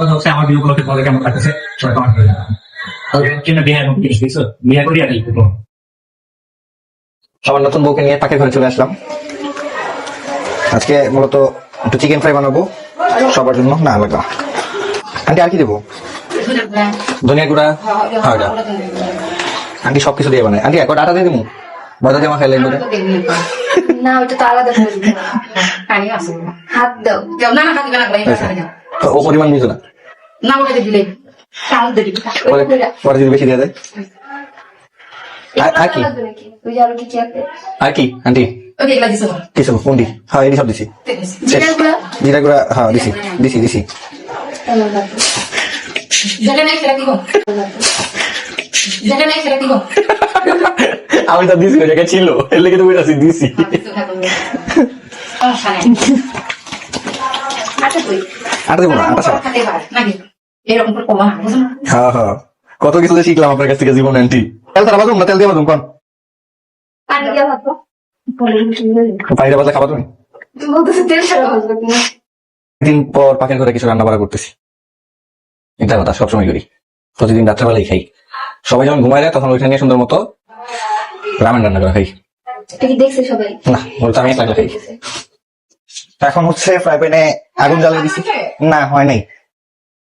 কথা হচ্ছে আমার বিয়ে কেমন লাগতেছে? সবাই কমেন্ট করে নতুন বউকে নিয়ে পাখের ঘরে চলে আসলাম। আজকে মূলত একটু চিকেন ফ্রাই বানাবো সবার জন্য না না। আন্টি আর কি দেবো? ধনিয়া গুঁড়া হ্যাঁ আন্টি সবকিছু দিয়ে বানায়। আন্টি একবার আটা দিয়ে দেবো দিয়ে আমার খাইলে না ওটা তো আলাদা হাত দাও। না না খাতে না। ও পরিমাণ বুঝো না? না ওটা। দিলে কাল দিবি পরে পরে যদি বেশি দিয়ে দেয় আর- আর কি? কি কি আর কি আন্টি? দিছো কিছু কোনটি? হ্যাঁ এটি সব দিছি। জিরা গুঁড়া? হ্যাঁ দিছি। আমি তো দিছি জায়গায় ছিল। এর লেগে তো বইটাছি দিছি। আচ্ছা তুই। কমা হ্যাঁ হ্যাঁ। কত কিছু শিখলাম আপনার কাছ থেকে জীবন তারা বাজুম না? তেল দিয়ে বাজুম পানিটা বাজলে তুমি? দিন পর পাখির ঘরে কিছু রান্না বাড়া করতেছি। এটা কথা, সবসময় করি। প্রতিদিন রাত্রেবেলায় খাই। সবাই যখন ঘুমায় যায়, তখন ওইখানে নিয়ে সুন্দর মতো রামেন রান্না করে খাই। দেখছে সবাই না বলতে আমি খাই। এখন হচ্ছে ফ্রাই প্যানে আগুন জ্বালিয়ে দিছি। না হয় নাই।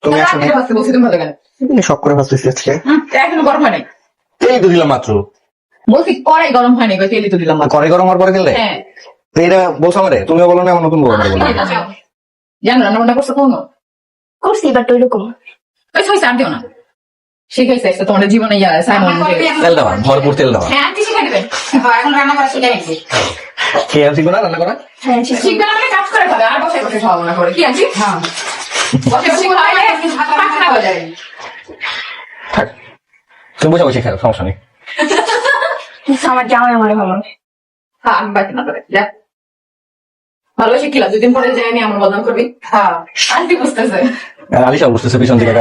তুমি আসলে বলছি তুমি ভালো কেন তুমি সব করে ভাবতেছি আজকে। এখনও গরম হয় নাই। এই তো দিলাম মাত্র। বলছি কড়াই গরম হয় নাই কই তেলই তো দিলাম মাত্র। করে গরম হওয়ার পরে দিলে হ্যাঁ। তো এটা বলছো আমারে? তুমিও বলো না আমার নতুন বলো। না বলো জানো রান্না বান্না করছ কোনো? করছি বাট ওই রকম ওই চার দিও না। শিখাইছে এসে তোমাদের জীবনে ইয়া সাইমন তেল দেওয়া ভরপুর তেল দেওয়া হ্যাঁ শিখাই দেবেন এখন রান্না করা শিখে খেয়ে না রান্না করা? হ্যাঁ। শিখবে না মানে কাজ করে খাবে আর বসে বসে খাওয়া না করে। কি আনছি? হ্যাঁ। বসে বসে খাওয়াইলে পাখনা হয়ে যাবে থাক। তুমি বসে বসে খাও সমস্যা নেই। আমার জামাই আমার ভালো হ্যাঁ আমি বাকি না করে যা। ভালোবাসে কিলা দুদিন পরে যাই আমি আমার বদনাম করবি। হ্যাঁ আন্টি বুঝতেছে আলিশা বুঝতেছে পিছন থেকে